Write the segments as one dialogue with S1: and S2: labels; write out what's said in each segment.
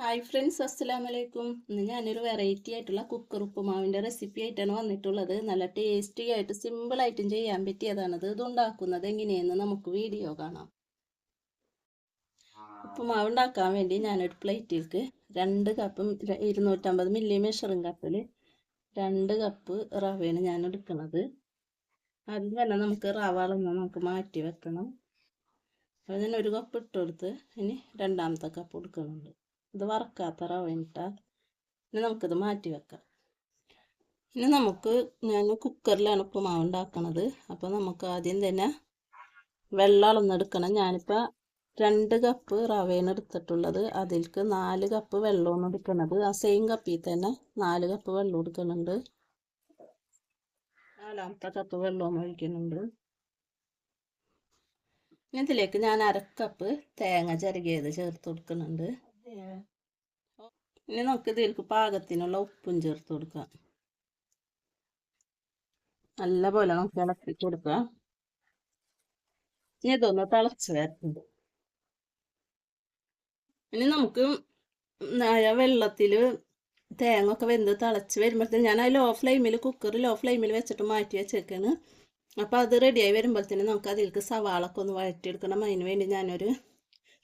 S1: Hi friends അസ്സലാം വലൈക്കും ഇന്ന് ഞാനൊരു വെറൈറ്റി ആയിട്ടുള്ള കുക്കർ ഉപ്പുമാവിന്റെ റെസിപ്പി ആയിട്ടാണ് വന്നിട്ടുള്ളത്. നല്ല ടേസ്റ്റി ആയിട്ട് സിമ്പിളായിട്ടും ചെയ്യാൻ പറ്റിയതാണത് ഇത്. ഉണ്ടാക്കുന്നത് എങ്ങനെയെന്ന് നമുക്ക് വീഡിയോ കാണാം. ഉപ്പുമാവ് ഉണ്ടാക്കാൻ വേണ്ടി ഞാനൊരു പ്ലേറ്റിലേക്ക് രണ്ട് കപ്പ് ഇരുന്നൂറ്റമ്പത് മില്ലി മെഷറിങ് കപ്പിൽ രണ്ട് കപ്പ് റവയാണ് ഞാൻ എടുക്കുന്നത്. ആദ്യം തന്നെ നമുക്ക് റവ നമുക്ക് മാറ്റി വെക്കണം. അപ്പോൾ ഞാൻ ഒരു കപ്പ് ഇട്ടുകൊടുത്ത് ഇനി രണ്ടാമത്തെ കപ്പ് കൊടുക്കുന്നുണ്ട്. ഇത് വറക്കാത്ത റവ ഇട്ടാൽ ഇനി നമുക്കിത് മാറ്റി വെക്കാം. ഇനി നമുക്ക് ഞാൻ കുക്കറിലാണ് ഉപ്പുമാവ് ഉണ്ടാക്കണത്. അപ്പോൾ നമുക്ക് ആദ്യം തന്നെ വെള്ളം അളന്നെടുക്കണം. ഞാനിപ്പോൾ രണ്ട് കപ്പ് റവയാണ് എടുത്തിട്ടുള്ളത്. അതിൽക്ക് നാല് കപ്പ് വെള്ളമാണ് എടുക്കുന്നത് ആ സെയിം കപ്പിൽ തന്നെ നാല് കപ്പ് വെള്ളം എടുക്കുന്നുണ്ട്. നാലാമത്തെ കപ്പ് വെള്ളവും ഒഴിക്കുന്നുണ്ട്. ഇതിലേക്ക് ഞാൻ അരക്കപ്പ് തേങ്ങ ചിരകിയത് ചേർത്ത് കൊടുക്കുന്നുണ്ട്. ഇനി നമുക്ക് ഇതിലേക്ക് പാകത്തിനുള്ള ഉപ്പും ചേർത്ത് കൊടുക്കാം. നല്ല പോലെ നമുക്ക് ഇളക്കി കൊടുക്കാം. ഇനി ഇതൊന്ന് തിളച്ച് വരട്ടുണ്ട് ഇനി നമുക്ക് വെള്ളത്തിൽ തേങ്ങ ഒക്കെ വെന്ത് തിളച്ച് വരുമ്പോഴത്തേന് ഞാൻ ആ ലോ ഫ്ലെയിമിൽ കുക്കർ ലോ ഫ്ലെയിമിൽ വെച്ചിട്ട് മാറ്റി വെച്ചേക്കാണ്. അപ്പോൾ അത് റെഡിയായി വരുമ്പോഴത്തേന് നമുക്ക് അതിലേക്ക് സവാളൊക്കെ ഒന്ന് വഴറ്റിയെടുക്കണം. അതിന് വേണ്ടി ഞാനൊരു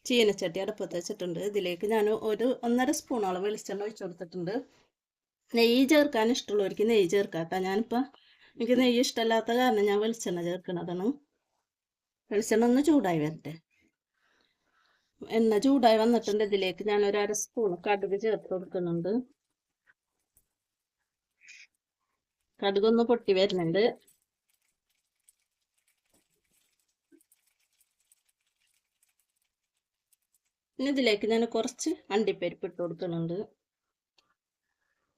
S1: ചീനച്ചട്ടി അടുപ്പത്ത് വെച്ചിട്ടുണ്ട് ഇതിലേക്ക് ഞാൻ ഒരു ഒന്നര സ്പൂണോളം വെളിച്ചെണ്ണ ഒഴിച്ചു കൊടുത്തിട്ടുണ്ട്. നെയ്യ് ചേർക്കാൻ ഇഷ്ടമുള്ളവർക്ക് നെയ്യ് ചേർക്കാട്ടോ ഞാനിപ്പോൾ എനിക്ക് നെയ്യ് ഇഷ്ടമല്ലാത്ത കാരണം ഞാൻ വെളിച്ചെണ്ണ ചേർക്കുന്നതാണ് വെളിച്ചെണ്ണ ഒന്ന് ചൂടായി വരട്ടെ. എണ്ണ ചൂടായി വന്നിട്ടുണ്ട്. ഇതിലേക്ക് ഞാൻ ഒരു അര സ്പൂൺ കടുക് ചേർത്ത് കൊടുക്കുന്നുണ്ട്. കടുകൊന്ന് പൊട്ടി വരുന്നുണ്ട്. ഇനി ഇതിലേക്ക് ഞാൻ കുറച്ച് അണ്ടിപ്പരിപ്പ് ഇട്ട് കൊടുക്കുന്നുണ്ട്.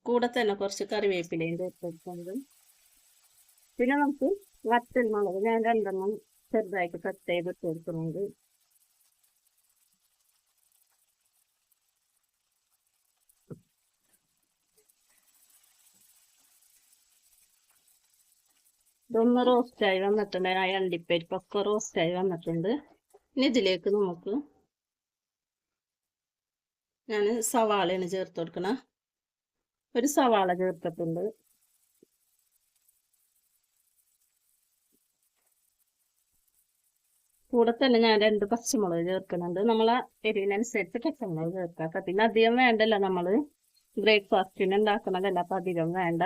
S1: കൂടെ തന്നെ കുറച്ച് കറിവേപ്പിലയും ചേർത്ത് പിന്നെ നമുക്ക് വറ്റൽ മുളക് ഞാൻ രണ്ടെണ്ണം ചെറുതായിട്ട് കട്ട് ചെയ്ത് ഇട്ട് കൊടുക്കുന്നുണ്ട്. ഇതൊന്ന് റോസ്റ്റായി വന്നിട്ടുണ്ട്. ആ അണ്ടിപ്പരിപ്പൊക്കെ റോസ്റ്റായി വന്നിട്ടുണ്ട്. ഇനി ഇതിലേക്ക് നമുക്ക് ഞാൻ സവാളയാണ് ചേർത്ത് കൊടുക്കണ. ഒരു സവാള ചേർത്തിട്ടുണ്ട്. കൂടെ തന്നെ ഞാൻ രണ്ട് പച്ചമുളക് ചേർക്കുന്നുണ്ട്. നമ്മളെ എരിവിനനുസരിച്ച് പച്ചമുളക് ചേർക്കാം പിന്നെ അധികം വേണ്ടല്ലോ നമ്മൾ ബ്രേക്ക്ഫാസ്റ്റിന് ഉണ്ടാക്കുന്നതല്ല അപ്പം അധികം വേണ്ട.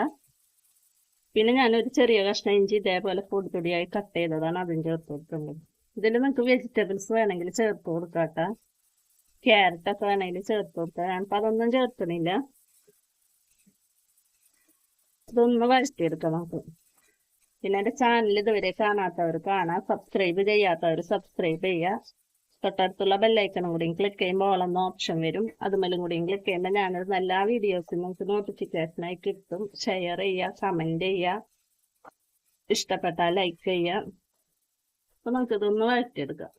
S1: പിന്നെ ഞാനൊരു ചെറിയ കഷ്ണം ഇഞ്ചി ഇതേപോലെ പൊടി പൊടിയായി കട്ട് ചെയ്തതാണ് അതും ചേർത്ത് കൊടുക്കുന്നത് ഇതിൽ നമുക്ക് വെജിറ്റബിൾസ് വേണമെങ്കിൽ ചേർത്ത് കൊടുക്കാട്ടോ ക്യാരറ്റൊക്കെ അതിൽ ചേർത്ത് കൊടുക്കാം ഞാനിപ്പോൾ അതൊന്നും ചേർക്കണില്ല ഇതൊന്ന് വഴറ്റിയെടുക്കാം നമുക്ക് പിന്നെ എന്റെ ചാനൽ ഇതുവരെ കാണാത്തവർ കാണാം. സബ്സ്ക്രൈബ് ചെയ്യാത്തവർ സബ്സ്ക്രൈബ് ചെയ്യുക. തൊട്ടടുത്തുള്ള ബെല്ലൈക്കണും കൂടി ക്ലിക്ക് ചെയ്യുമ്പോൾ ഓളെന്ന ഓപ്ഷൻ വരും. അതുമല്ലും കൂടി ക്ലിക്ക് ചെയ്യുമ്പോൾ ഞാനത് നല്ല വീഡിയോസും നിങ്ങൾക്ക് നോട്ടിഫിക്കേഷനായി കിട്ടും. ഷെയർ ചെയ്യുക കമന്റ് ചെയ്യുക. ഇഷ്ടപ്പെട്ടാൽ ലൈക്ക് ചെയ്യുക. അപ്പോൾ നമുക്കിതൊന്ന് വഴറ്റിയെടുക്കാം.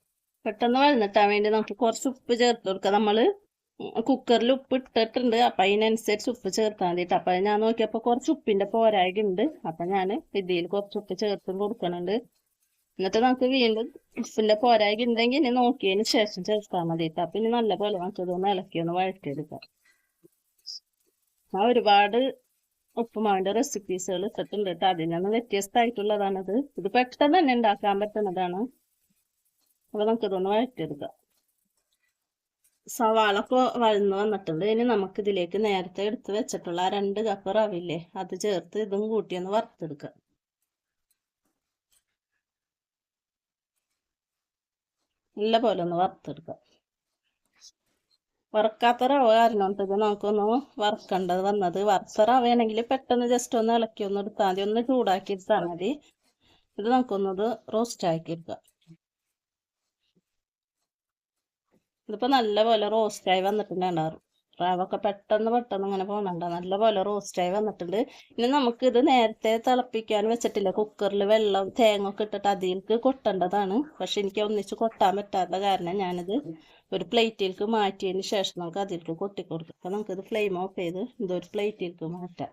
S1: പെട്ടെന്ന് വഴന്നിട്ടാൻ വേണ്ടി നമുക്ക് കുറച്ച് ഉപ്പ് ചേർത്ത് കൊടുക്കാം. നമ്മൾ കുക്കറിൽ ഉപ്പ് ഇട്ടിട്ടുണ്ട്. അപ്പം അതിനനുസരിച്ച് ഉപ്പ് ചേർത്താൽ മതിയിട്ട് അപ്പം ഞാൻ നോക്കിയപ്പോൾ കുറച്ച് ഉപ്പിന്റെ പോരായ്ക ഉണ്ട് അപ്പം ഞാൻ ഇതിൽ കുറച്ച് ഉപ്പ് ചേർത്തും കൊടുക്കുന്നുണ്ട്. എന്നിട്ട് നമുക്ക് വീണ്ടും ഉപ്പിന്റെ പോരായ്ക ഉണ്ടെങ്കിൽ ഇനി നോക്കിയതിന് ശേഷം ചേർത്താൽ മതിയിട്ട് അപ്പം ഇനി നല്ലപോലെ നമുക്ക് ഇതൊന്ന് ഇളക്കി ഒന്ന് വഴറ്റിയെടുക്കാം. ഞാൻ ഒരുപാട് ഉപ്പുമാവിന്റെ റെസിപ്പീസുകൾ ഇട്ടിട്ടുണ്ട് കേട്ടോ അതിൽ നിന്ന് വ്യത്യസ്തമായിട്ടുള്ളതാണത്. ഇത് പെട്ടെന്ന് തന്നെ ഉണ്ടാക്കാൻ പറ്റുന്നതാണ്. അപ്പോൾ നമുക്കിതൊന്ന് വഴറ്റിയെടുക്കാം സവാളൊക്കെ വഴന്ന് വന്നിട്ടുണ്ട്. ഇനി നമുക്ക് ഇതിലേക്ക് നേരത്തെ എടുത്ത് വെച്ചിട്ടുള്ള ആ രണ്ട് കപ്പ് റവില്ലേ അത് ചേർത്ത് ഇതും കൂട്ടി ഒന്ന് വറുത്തെടുക്കാം. നല്ല പോലെ ഒന്ന് വറുത്തെടുക്കാം. വറക്കാത്ത റവ കാരണം ഇത് നമുക്കൊന്ന് വറക്കേണ്ടത് വന്നത് വറുത്ത റവയാണെങ്കിൽ പെട്ടെന്ന് ജസ്റ്റ് ഒന്ന് ഇളക്കി ഒന്ന് എടുത്താൽ മതി. ഒന്ന് ചൂടാക്കി എടുത്താൽ മതി. ഇത് നമുക്കൊന്നത് റോസ്റ്റ് ആക്കി എടുക്കാം ഇതിപ്പോൾ നല്ലപോലെ റോസ്റ്റായി വന്നിട്ടുണ്ട് റാവൊക്കെ പെട്ടെന്ന് പെട്ടെന്ന് ഇങ്ങനെ പോകുന്നുണ്ട് നല്ലപോലെ റോസ്റ്റായി വന്നിട്ടുണ്ട്. ഇനി നമുക്ക് ഇത് നേരത്തെ തിളപ്പിക്കാൻ വെച്ചിട്ടില്ല. കുക്കറിൽ വെള്ളം തേങ്ങ ഒക്കെ ഇട്ടിട്ട് അതിലേക്ക് കൊട്ടേണ്ടതാണ്. പക്ഷെ എനിക്ക് ഒന്നിച്ച് കൊട്ടാൻ പറ്റാത്ത കാരണം ഞാനിത് ഒരു പ്ലേറ്റിലേക്ക് മാറ്റിയതിന് ശേഷം നമുക്ക് അതിലേക്ക് കൊട്ടി കൊടുക്കാം അപ്പം നമുക്കിത് ഫ്ലെയിം ഓഫ് ചെയ്ത് ഇതൊരു പ്ലേറ്റിലേക്ക് മാറ്റാം.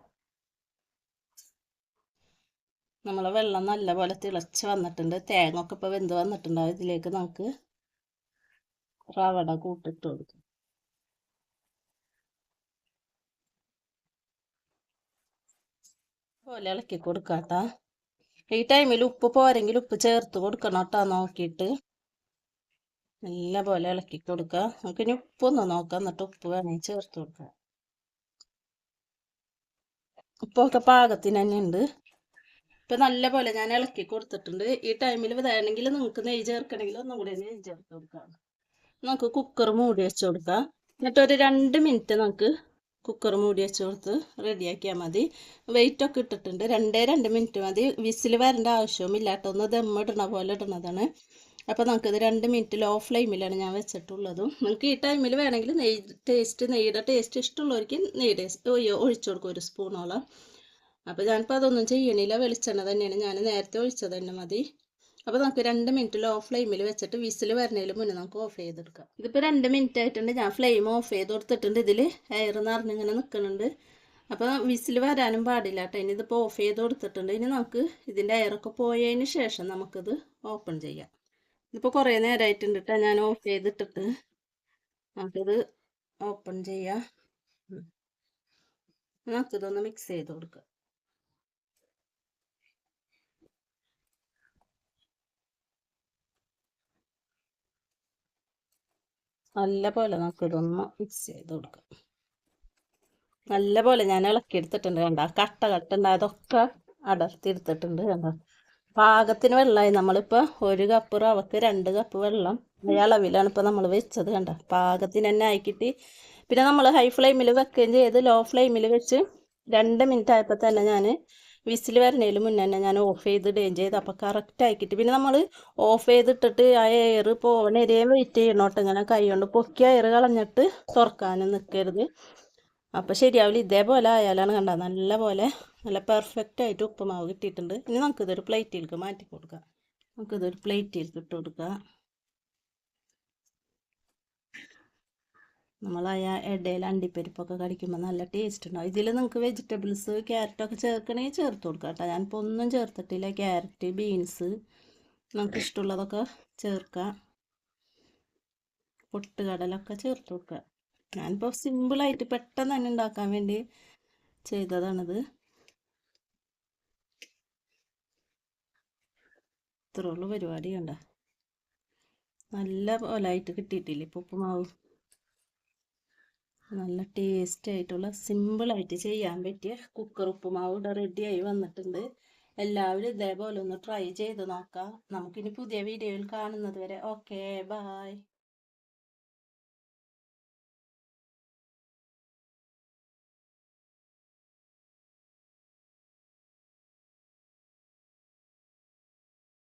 S1: നമ്മളെ വെള്ളം നല്ലപോലെ തിളച്ച് വന്നിട്ടുണ്ട്. തേങ്ങ ഒക്കെ ഇപ്പോൾ വെന്ത് വന്നിട്ടുണ്ടാവും. ഇതിലേക്ക് നമുക്ക് റവട കൂട്ടിട്ട് കൊടുക്കും. പോലെ ഇളക്കി കൊടുക്കാട്ടാ. ഈ ടൈമിൽ ഉപ്പ് പോരെങ്കിൽ ഉപ്പ് ചേർത്ത് കൊടുക്കണം കേട്ടോ നോക്കിയിട്ട്. നല്ല പോലെ ഇളക്കി കൊടുക്കുക നമുക്കിനി ഉപ്പൊന്ന് നോക്കാം. എന്നിട്ട് ഉപ്പ് വേണമെങ്കിൽ ചേർത്ത് കൊടുക്കുക ഉപ്പൊക്കെ പാകത്തിന് തന്നെ ഉണ്ട്. നല്ല പോലെ ഞാൻ ഇളക്കി കൊടുത്തിട്ടുണ്ട്. ഈ ടൈമിൽ വേണമെങ്കിൽ നിങ്ങൾക്ക് നെയ്യ് ചേർക്കണമെങ്കിൽ ഒന്നും കൂടി നെയ്യ് ചേർത്ത് കൊടുക്കാം. നമുക്ക് കുക്കർ മൂടി വെച്ച് കൊടുക്കാം. എന്നിട്ട് ഒരു രണ്ട് മിനിറ്റ് നമുക്ക് കുക്കർ മൂടി വെച്ച് കൊടുത്ത് റെഡിയാക്കിയാൽ മതി. വെയിറ്റൊക്കെ ഇട്ടിട്ടുണ്ട്. രണ്ടേ രണ്ട് മിനിറ്റ് മതി. വിസിൽ വരേണ്ട ആവശ്യവുമില്ല കേട്ടോ. ഒന്ന് ദമ്മിടണ പോലെ ഇടണതാണ്. അപ്പോൾ നമുക്കിത് രണ്ട് മിനിറ്റ് ലോ ഫ്ലെയിമിലാണ് ഞാൻ വെച്ചിട്ടുള്ളതും. നിങ്ങൾക്ക് ഈ ടൈമിൽ വേണമെങ്കിൽ നെയ് ടേസ്റ്റ് നെയ്യുടെ ടേസ്റ്റ് ഇഷ്ടമുള്ളവർക്ക് നെയ് ടേസ്റ്റ് ഒഴിച്ചു കൊടുക്കും ഒരു സ്പൂണോളം അപ്പോൾ ഞാനിപ്പോൾ അതൊന്നും ചെയ്യണില്ല. വെളിച്ചെണ്ണ തന്നെയാണ്. ഞാൻ നേരത്തെ ഒഴിച്ചത് തന്നെ മതി. അപ്പോൾ നമുക്ക് രണ്ട് മിനിറ്റ് ലോ ഫ്ലെയിമിൽ വെച്ചിട്ട് വിസിൽ വരുന്നതിന് മുന്നേ നമുക്ക് ഓഫ് ചെയ്തെടുക്കാം. ഇതിപ്പോൾ രണ്ട് മിനിറ്റ് ആയിട്ടുണ്ട്. ഞാൻ ഫ്ലെയിം ഓഫ് ചെയ്ത് കൊടുത്തിട്ടുണ്ട്. ഇതിൽ എയർ നിറഞ്ഞിങ്ങനെ നിൽക്കുന്നുണ്ട് അപ്പോൾ വിസിൽ വരാനും പാടില്ല കേട്ടോ. ഇനി ഇതിപ്പോൾ ഓഫ് ചെയ്ത് കൊടുത്തിട്ടുണ്ട്. ഇനി നമുക്ക് ഇതിന്റെ എയറൊക്കെ പോയതിന് ശേഷം നമുക്കിത് ഓപ്പൺ ചെയ്യാം. ഇതിപ്പോൾ കുറേ നേരമായിട്ടുണ്ട് കേട്ടോ ഞാൻ ഓഫ് ചെയ്തിട്ടിട്ട്. നമുക്കിത് ഓപ്പൺ ചെയ്യാം. നമുക്കിതൊന്ന് മിക്സ് ചെയ്ത് കൊടുക്കാം. നല്ല പോലെ നമുക്ക് ഇതൊന്ന് മിക്സ് ചെയ്ത് കൊടുക്കാം. നല്ല പോലെ ഞാൻ ഇളക്കിയെടുത്തിട്ടുണ്ട് കണ്ട? കട്ട കട്ട ഉണ്ട്. അതൊക്കെ അടർത്തിയെടുത്തിട്ടുണ്ട് കണ്ട? പാകത്തിന് വെള്ളമായി. നമ്മളിപ്പോൾ ഒരു കപ്പ് റവക്ക് രണ്ട് കപ്പ് വെള്ളം ഈ അളവിലാണ് ഇപ്പോൾ നമ്മൾ വെച്ചത് കണ്ട? പാകത്തിന് തന്നെ ആയിക്കിട്ട്. പിന്നെ നമ്മൾ ഹൈ ഫ്ലെയിമിൽ വെക്കുകയും ചെയ്ത് ലോ ഫ്ലെയിമിൽ വെച്ച് രണ്ട് മിനിറ്റ് ആയപ്പോൾ തന്നെ ഞാൻ വിസിൽ വരണേൽ മുന്നേ തന്നെ ഞാൻ ഓഫ് ചെയ്ത് ഡേഞ്ച് ചെയ്ത്. അപ്പോൾ കറക്റ്റ് ആക്കിയിട്ട്. പിന്നെ നമ്മൾ ഓഫ് ചെയ്തിട്ടിട്ട് ആ എയർ പോവണേരെയും വെയിറ്റ് ചെയ്യണോട്ട് ഇങ്ങനെ കൈ കൊണ്ട് പൊക്കി എയർ കളഞ്ഞിട്ട് തുറക്കാനും നിൽക്കരുത് അപ്പോൾ ശരിയാവില്ല. ഇതേപോലെ ആയാലാണ് കണ്ട നല്ല പോലെ നല്ല പെർഫെക്റ്റ് ആയിട്ട് ഉപ്പുമാവ് കിട്ടിയിട്ടുണ്ട്. ഇനി നമുക്കിതൊരു പ്ലേറ്റിലേക്ക് മാറ്റി കൊടുക്കാം. നമുക്കിതൊരു പ്ലേറ്റിലേക്ക് ഇട്ട് കൊടുക്കാം. നമ്മൾ ആ ഇടയിൽ അണ്ടിപ്പരിപ്പൊക്കെ കടിക്കുമ്പോൾ നല്ല ടേസ്റ്റ് ഉണ്ടാവും. ഇതിൽ നിങ്ങൾക്ക് വെജിറ്റബിൾസ് ക്യാരറ്റൊക്കെ ചേർക്കണേ ചേർത്ത് കൊടുക്കാം കേട്ടോ ഞാനിപ്പോൾ ഒന്നും ചേർത്തിട്ടില്ല. ക്യാരറ്റ് ബീൻസ് നമുക്ക് ഇഷ്ടമുള്ളതൊക്കെ ചേർക്കാം. പൊട്ടുകടലൊക്കെ ചേർത്ത് കൊടുക്കുക ഞാനിപ്പോൾ സിമ്പിളായിട്ട് പെട്ടെന്ന് തന്നെ ഉണ്ടാക്കാൻ വേണ്ടി ചെയ്തതാണിത്. ഇത്രയുള്ള പരിപാടി കണ്ട? നല്ല പോലായിട്ട് കിട്ടിയിട്ടില്ല ഇപ്പോൾ ഉപ്പുമാവ്? നല്ല ടേസ്റ്റ് ആയിട്ടുള്ള സിമ്പിളായിട്ട് ചെയ്യാൻ പറ്റിയ കുക്കർ ഉപ്പുമാവ് ഇവിടെ റെഡിയായി വന്നിട്ടുണ്ട്. എല്ലാവരും ഇതേപോലെ ഒന്ന് ട്രൈ ചെയ്ത് നോക്കാം. നമുക്കിനി പുതിയ വീഡിയോയിൽ കാണുന്നത് വരെ. Okay bye